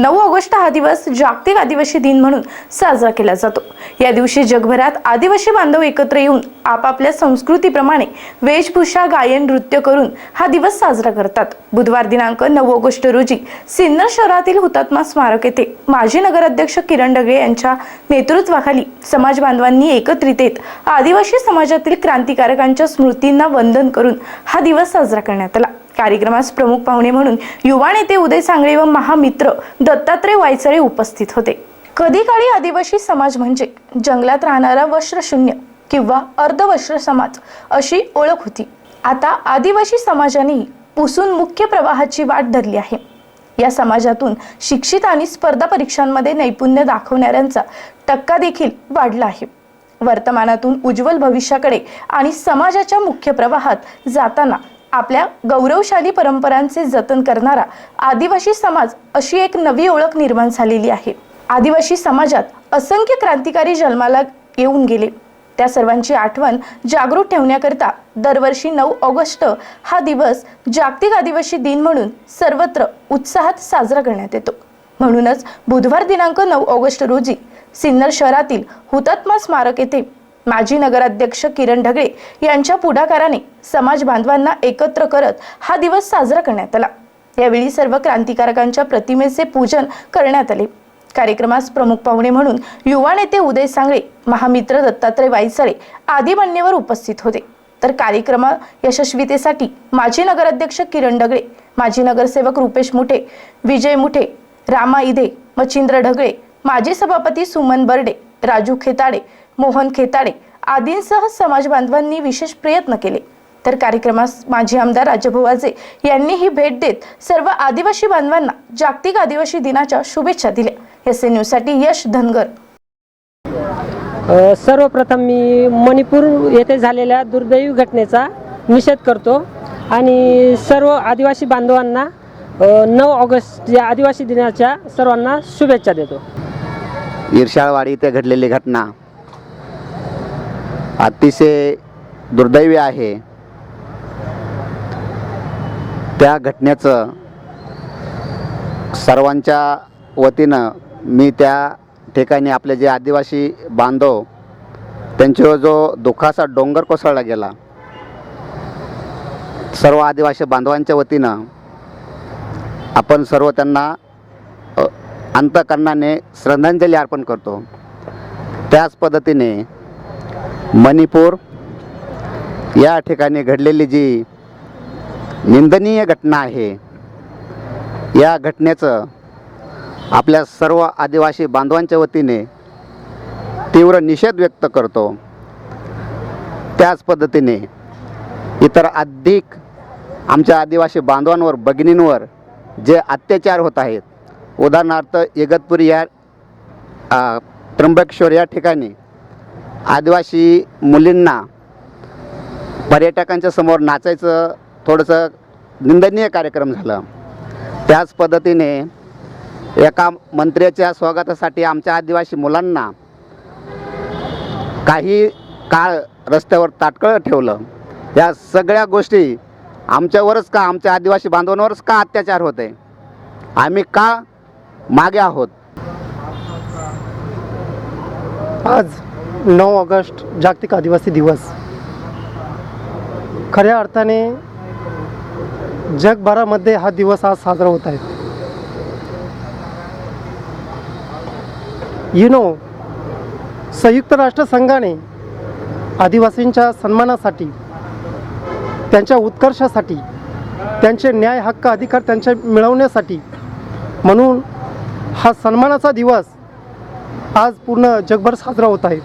नऊ ऑगस्ट हा दिवस जागतिक आदिवासी दिन म्हणून साजरा केला जातो. या दिवशी जगभरात आदिवासी बांधव एकत्र येऊन आपापल्या संस्कृतीप्रमाणे वेशभूषा गायन नृत्य करून हा दिवस साजरा करतात. बुधवार दिनांक नऊ ऑगस्ट रोजी सिन्नर शहरातील हुतात्मा स्मारक येथे माजी नगराध्यक्ष किरण डगळे यांच्या नेतृत्वाखाली समाज बांधवांनी एकत्रित येत आदिवासी समाजातील क्रांतिकारकांच्या स्मृतींना वंदन करून हा दिवस साजरा करण्यात आला. कार्यक्रमास प्रमुख पाहुणे म्हणून युवा नेते उदय सांगळे व महामित्र दत्तात्रय वायचळे उपस्थित होते. कधी काळी आदिवासी समाज म्हणजे जंगलात राहणारा वस्त्रशून्य किंवा अर्धवस्त्र समाज अशी ओळख होती. आता आदिवासी समाजानेही पुसून मुख्य प्रवाहाची वाट धरली आहे. या समाजातून शिक्षित आणि स्पर्धा परीक्षांमध्ये नैपुण्य दाखवणाऱ्यांचा टक्का देखील वाढला आहे. वर्तमानातून उज्ज्वल भविष्याकडे आणि समाजाच्या मुख्य प्रवाहात जाताना आपल्या गौरवशाली परंपरांचे जतन करणारा आदिवासी समाज अशी एक नवी ओळख निर्माण झालेली आहे. आदिवासी समाजात असंख्य क्रांतिकारी जन्माला येऊन गेले. त्या सर्वांची आठवण जागृत ठेवण्याकरता दरवर्षी नऊ ऑगस्ट हा दिवस जागतिक आदिवासी दिन म्हणून सर्वत्र उत्साहात साजरा करण्यात येतो. म्हणूनच बुधवार दिनांक नऊ ऑगस्ट रोजी सिन्नर शहरातील हुतात्मा स्मारक येथे माजी नगराध्यक्ष किरण ढगळे यांच्या पुढाकाराने समाज बांधवांना एकत्र करत हा दिवस साजरा करण्यात आला. यावेळी सर्व क्रांतिकारकांच्या प्रतिमेचे पूजन करण्यात आले. कार्यक्रमास प्रमुख पाहुणे म्हणून युवा नेते उदय सांगळे महामित्र दत्तात्रय वायचळे आदी मान्यवर उपस्थित होते. तर कार्यक्रम यशस्वीतेसाठी माजी नगराध्यक्ष किरण डगळे माजी नगरसेवक रुपेश मुठे विजय मुठे रामा इदे मच्छिंद्र ढगळे माजी सभापती सुमन बर्डे राजू खेताडे मोहन खेताडे आदींसह समाज बांधवांनी विशेष प्रयत्न केले. तर कार्यक्रमास माजी आमदार राजभाऊ वाजे यांनीही भेट देत सर्व आदिवासी बांधवांना जागतिक आदिवासी दिनाच्या शुभेच्छा दिल्या. एस एन न्यूजसाठी यश धनगर. सर्वप्रथम मी मणिपूर येथे झालेल्या दुर्दैवी घटनेचा निषेध करतो आणि सर्व आदिवासी बांधवांना अ, नऊ ऑगस्ट या आदिवासी दिनाच्या सर्वांना शुभेच्छा देतो. ईर्षाळवाडी इथे घडलेली घटना अतिशय दुर्दैवी आहे. त्या घटनेचं सर्वांच्या वतीनं मी त्या ठिकाणी आपले जे आदिवासी बांधव त्यांच्यावर जो दुःखाचा डोंगर कोसळला गेला सर्व आदिवासी बांधवांच्या वतीनं आपण सर्व त्यांना अंतकरणाने श्रद्धांजली अर्पण करतो. त्याच पद्धतीने मणिपूर. या ठिकाणी घडलेली जी निंदनीय घटना आहे या घटनेचं आपल्या सर्व आदिवासी बांधवांच्या वतीने तीव्र निषेध व्यक्त करतो. त्याच पद्धतीने इतर अधिक आमच्या आदिवासी बांधवांवर भगिनींवर जे अत्याचार होत आहेत उदाहरणार्थ इगतपुरी या त्र्यंबकेश्वर या ठिकाणी आदिवासी मुलींना पर्यटकांच्या समोर नाचायचं थोडंसं निंदनीय कार्यक्रम झालं. त्याच पद्धतीने एका मंत्र्याच्या स्वागतासाठी आमच्या आदिवासी मुलांना काही काळ रस्त्यावर ताटकळं ठेवलं. या सगळ्या गोष्टी आमच्यावरच का आमच्या आदिवासी बांधवांवरच का अत्याचार होते आम्ही का मागे आहोत? आज नऊ ऑगस्ट जागतिक आदिवासी दिवस. खऱ्या अर्थाने जगभरामध्ये हा दिवस आज साजरा होत आहे. यु नो संयुक्त राष्ट्रसंघाने आदिवासींच्या सन्मानासाठी त्यांच्या उत्कर्षासाठी त्यांचे न्याय हक्क अधिकार त्यांच्या मिळवण्यासाठी म्हणून हा सन्मानाचा दिवस आज पूर्ण जगभर साजरा होत आहे.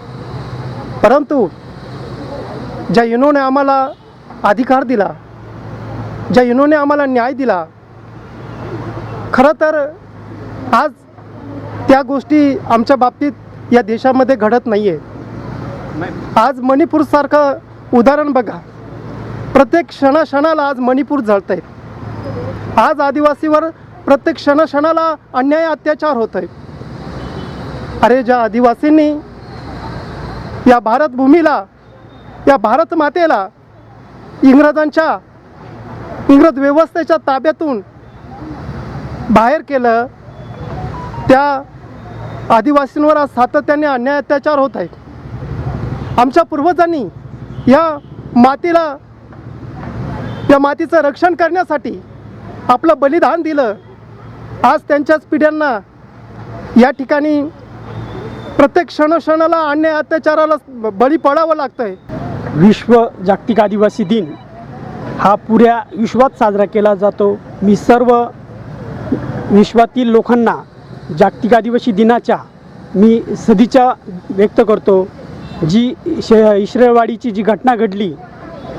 परंतु ज्या युनोने आम्हाला अधिकार दिला ज्या युनोने आम्हाला न्याय दिला खरं तर आज त्या गोष्टी आमच्या बाबतीत या देशामध्ये घडत नाही आहे आज मणिपूरसारखं उदाहरण बघा. प्रत्येक क्षणाक्षणाला आज मणिपूर जळत आहे आज आदिवासीवर प्रत्येक क्षणाक्षणाला अन्याय अत्याचार होत आहे अरे ज्या आदिवासींनी या भारतभूमीला या भारत मातेला इंग्रजांच्या इंग्रज व्यवस्थेच्या ताब्यातून बाहेर केलं त्या आदिवासींवर आज सातत्याने अन्याय अत्याचार होत आहेत. आमच्या पूर्वजांनी या मातीला या मातीचं रक्षण करण्यासाठी आपलं बलिदान दिलं. आज त्यांच्याच पिढ्यांना या ठिकाणी प्रत्येक क्षणक्षणाला अन्याय अत्याचाराला बळी पडावं लागतं आहे विश्व जागतिक आदिवासी दिन हा पुऱ्या विश्वात साजरा केला जातो. मी सर्व विश्वातील लोकांना जागतिक आदिवासी दिनाच्या मी सदिच्छा व्यक्त करतो. जी श इश्रवाडीची जी घटना घडली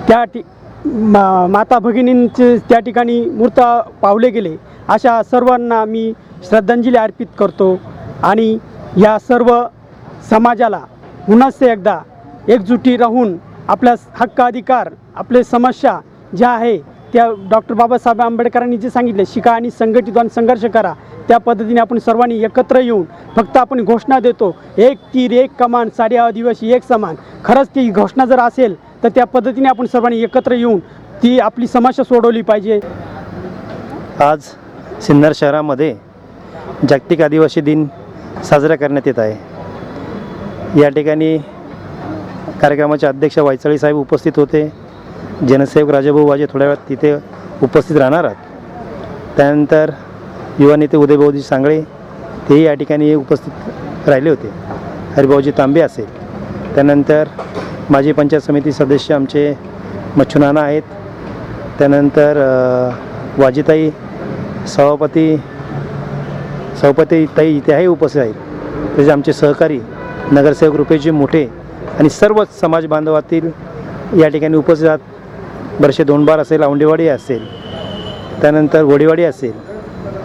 त्या ठि मा माता भगिनींचे त्या ठिकाणी मूर्त पावले गेले. अशा सर्वांना मी श्रद्धांजली अर्पित करतो आणि या सर्व समाजाला पुन्हा एकदा एकजुटी राहून आपल्या हक्क अधिकार आपले समस्या ज्या आहे त्या डॉक्टर बाबासाहेब आंबेडकरांनी जे सांगितले शिका आणि संघटित आणि संघर्ष करा त्या पद्धतीने आपण सर्वांनी एकत्र येऊन फक्त आपण घोषणा देतो एक तीर एक कमान सारे आदिवासी एक समान. खरंच ती घोषणा जर असेल तर त्या पद्धतीने आपण सर्वांनी एकत्र येऊन ती आपली समस्या सोडवली पाहिजे. आज सिन्नर शहरामध्ये जागतिक आदिवासी दिन साजरा करण्यात येत आहे. या ठिकाणी कार्यक्रमाचे अध्यक्ष वायचाळी साहेब उपस्थित होते. जनसेवक राजाभाऊ वाजे थोड्या वेळात तिथे उपस्थित राहणार आहेत. त्यानंतर युवा नेते उदयभाऊजी सांगळे तेही या ठिकाणी उपस्थित राहिले होते. हरिभाऊजी तांबे असेल. त्यानंतर माजी पंचायत समिती सदस्य आमचे मच्छुनाना आहेत. त्यानंतर वाजिताई वाजीताई सभापती सभापती ताई इथे उपस्थित आहेत. तसेच आमचे सहकारी नगरसेवक रुपेशजी मोठे आणि सर्वच समाज बांधवातील या ठिकाणी उपस्थित आहेत. दोन बार असेल औंडेवाडी असेल त्यानंतर घोडेवाडी असेल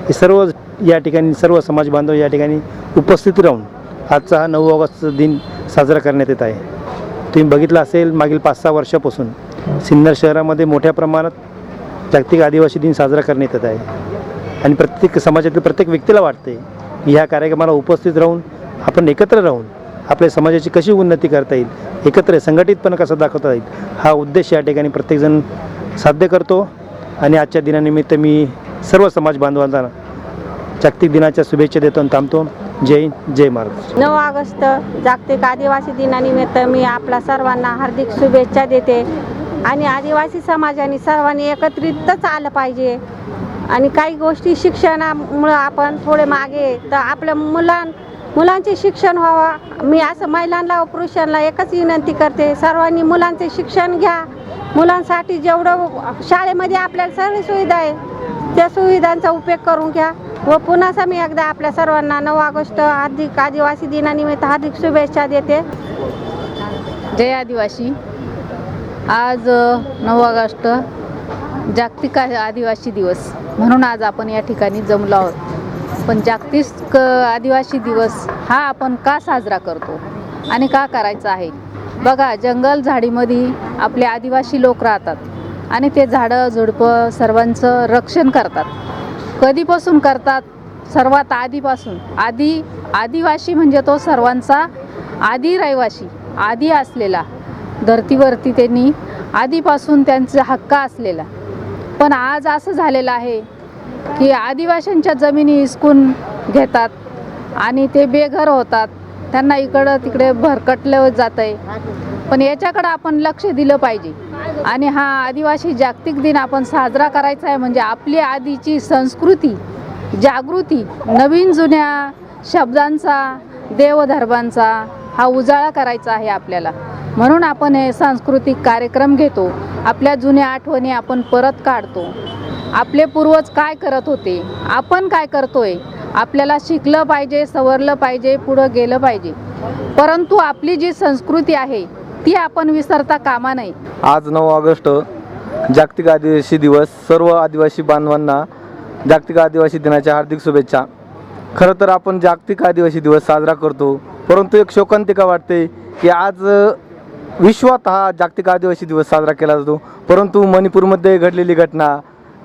हे सर्व या ठिकाणी सर्व समाज बांधव या ठिकाणी उपस्थित राहून आजचा हा नऊ ऑगस्ट दिन साजरा करण्यात येत आहे. तुम्ही बघितलं असेल मागील पाच सहा वर्षापासून सिन्नर शहरामध्ये मोठ्या प्रमाणात जागतिक आदिवासी दिन साजरा करण्यात येत आहे. आणि प्रत्येक समाजातील प्रत्येक व्यक्तीला वाटते की ह्या कार्यक्रमाला उपस्थित राहून आपण एकत्र राहून आपल्या समाजाची कशी उन्नती करता येईल एकत्र संघटितपणा कसा दाखवता येईल हा उद्देश या ठिकाणी प्रत्येकजण साध्य करतो. आणि आजच्या दिनानिमित्त मी सर्व समाज बांधवांना जागतिक दिनाच्या शुभेच्छा देतो आणि थांबतो. जय हिंद जय महाराज नऊ ऑगस्ट जागतिक आदिवासी दिनानिमित्त मी आपल्या सर्वांना हार्दिक शुभेच्छा देते. आणि आदिवासी समाजाने सर्वांनी एकत्रितच आलं पाहिजे. आणि काही गोष्टी शिक्षणामुळं आपण थोडे मागे तर आपल्या मुलां मुलांचे शिक्षण व्हावं. मी असं महिलांना व पुरुषांना एकच विनंती करते. सर्वांनी मुलांचे शिक्षण घ्या. मुलांसाठी जेवढं शाळेमध्ये आपल्याला सर्व सुविधा आहे त्या सुविधांचा उपयोग करून घ्या. व पुन्हा मी एकदा आपल्या सर्वांना नऊ ऑगस्ट हार्दिक आदिवासी दिनानिमित्त हार्दिक शुभेच्छा देते. जय आदिवासी. आज नऊ ऑगस्ट जागतिक आदिवासी दिवस. म्हणून आज आपण या ठिकाणी जमलो आहोत. पण जागतिक आदिवासी दिवस हा आपण का साजरा करतो आणि का करायचा आहे? बघा जंगल झाडीमध्ये आपले आदिवासी लोक राहतात आणि ते झाडं झुडपं सर्वांचं रक्षण करतात. कधीपासून करतात? सर्वात आधीपासून. आधी आदिवासी म्हणजे तो सर्वांचा आदी रहिवासी आधी असलेला. धरतीवरती त्यांनी आधीपासून त्यांचा हक्क असलेला. पण आज असं झालेलं आहे की आदिवासींच्या जमिनी हिसकून घेतात आणि ते बेघर होतात. त्यांना इकडं तिकडे भरकटलं जात आहे पण याच्याकडं आपण लक्ष दिलं पाहिजे. आणि हा आदिवासी जागतिक दिन आपण साजरा करायचा आहे म्हणजे आपली आधीची संस्कृती जागृती नवीन जुन्या शब्दांचा देवधर्मांचा हा उजाळा करायचा आहे आपल्याला. म्हणून आपण हे सांस्कृतिक कार्यक्रम घेतो. आपल्या जुन्या आठवणी आपण परत काढतो. आपले पूर्वज काय करत होते? आपण काय करतोय? आपल्याला शिकलं पाहिजे सवरलं पाहिजे पुढं गेलं पाहिजे. परंतु आपली जी संस्कृती आहे ती आपण विसरता कामा नये. आज नऊ ऑगस्ट जागतिक आदिवासी दिवस. सर्व आदिवासी बांधवांना जागतिक आदिवासी दिनाच्या हार्दिक शुभेच्छा. खरं तर आपण जागतिक आदिवासी दिवस साजरा करतो. परंतु एक शोकांतिका वाटते की आज विश्वात हा जागतिक आदिवासी दिवस साजरा केला जातो. परंतु मणिपूरमध्ये घडलेली घटना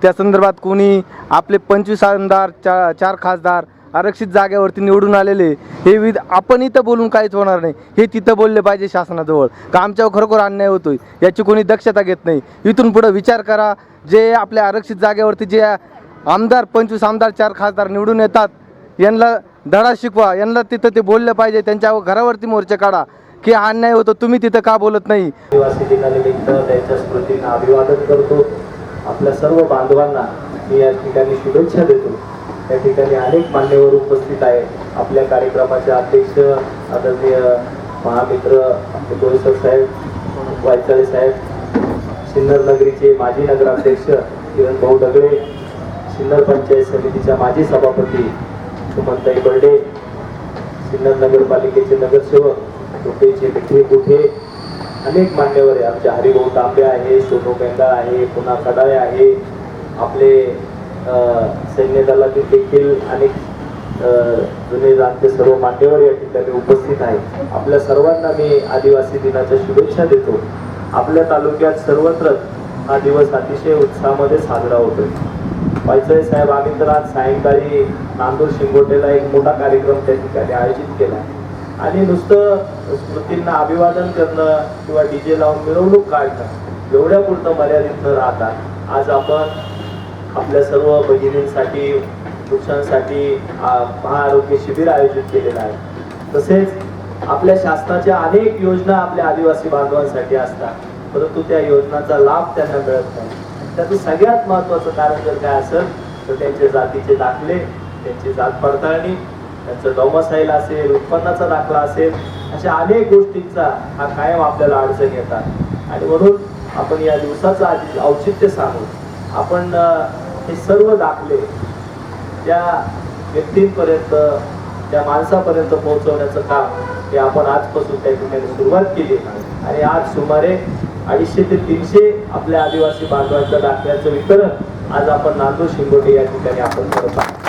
त्या संदर्भात कोणी आपले पंचवीस आमदार चा चार खासदार आरक्षित जागेवरती निवडून आलेले हे विध आपण इथं बोलून काहीच होणार नाही. हे तिथं बोलले पाहिजे शासनाजवळ. का आमच्यावर खरोखर अन्याय होतोय? याची कोणी दक्षता घेत नाही. इथून पुढं विचार करा. जे आपल्या आरक्षित जागेवरती जे आमदार पंचवीस आमदार चार खासदार निवडून येतात यांना धडा शिकवा. यांना तिथं ते बोललं पाहिजे. त्यांच्या घरावरती मोर्चा काढा. की हा अन्याय होतो तुम्ही तिथं का बोलत नाही? आदिवासी दिनानिमित्त त्यांच्या स्मृतींना अभिवादन करतो. आपल्या सर्व बांधवांना मी या ठिकाणी शुभेच्छा देतो. या ठिकाणी अनेक मान्यवर उपस्थित आहेत. आपल्या कार्यक्रमाचे अध्यक्ष आदरणीय महामित्र आपले गोळसर साहेब वायचाळे साहेब सिन्नर नगरीचे माजी नगराध्यक्ष किरण भाऊ दगडे सिन्नर पंचायत समितीच्या माजी सभापती सुमंताई बर्डे सिन्नर नगरपालिकेचे नगरसेवक कुठेचे मिठे कुठे? अनेक मान्यवर आहे. आमचे हरिभाऊ तांबे आहे सोनू पेंडा आहे पुन्हा कडाळे आहे. आपले सैन्य दलातील देखील अनेक जुने जाणते सर्व मान्यवर या ठिकाणी उपस्थित आहेत. आपल्या सर्वांना मी आदिवासी दिनाच्या शुभेच्छा देतो. आपल्या तालुक्यात सर्वत्र हा दिवस अतिशय उत्साहामध्ये साजरा होतोय. वायचळे साहेब आम्ही तर आज सायंकाळी नांदूर शिंगोटेला एक मोठा कार्यक्रम त्या ठिकाणी आयोजित केला आणि नुसतं स्मृतींना अभिवादन करणं किंवा डीजे लावून मिरवणूक काढणं एवढ्या पुरतं मर्यादित न राहता आज आपण आपल्या सर्व भगिनींसाठी वृक्षांसाठी महाआरोग्य शिबिर आयोजित केलेलं आहे. तसेच आपल्या शासनाच्या अनेक योजना आपल्या आदिवासी बांधवांसाठी असतात परंतु त्या योजनांचा लाभ त्यांना मिळत नाही. त्याचं सगळ्यात महत्त्वाचं कारण जर काय असेल तर त्यांचे जातीचे दाखले त्यांची जात पडताळणी त्यांचं डोमसाईल असेल उत्पन्नाचा दाखला असेल अशा अनेक गोष्टींचा हा कायम आपल्याला अडचण येतात. आणि म्हणून आपण या दिवसाचं आधी औचित्य सांगू आपण हे सर्व दाखले त्या व्यक्तींपर्यंत त्या माणसापर्यंत पोहोचवण्याचं काम हे आपण आजपासून त्या ठिकाणी सुरुवात केली. आणि आज सुमारे अडीचशे ते तीनशे आपल्या आदिवासी बांधवांच्या दाखल्याचं वितरण आज आपण नांदूर शिंगोटे या ठिकाणी आपण करत आहोत.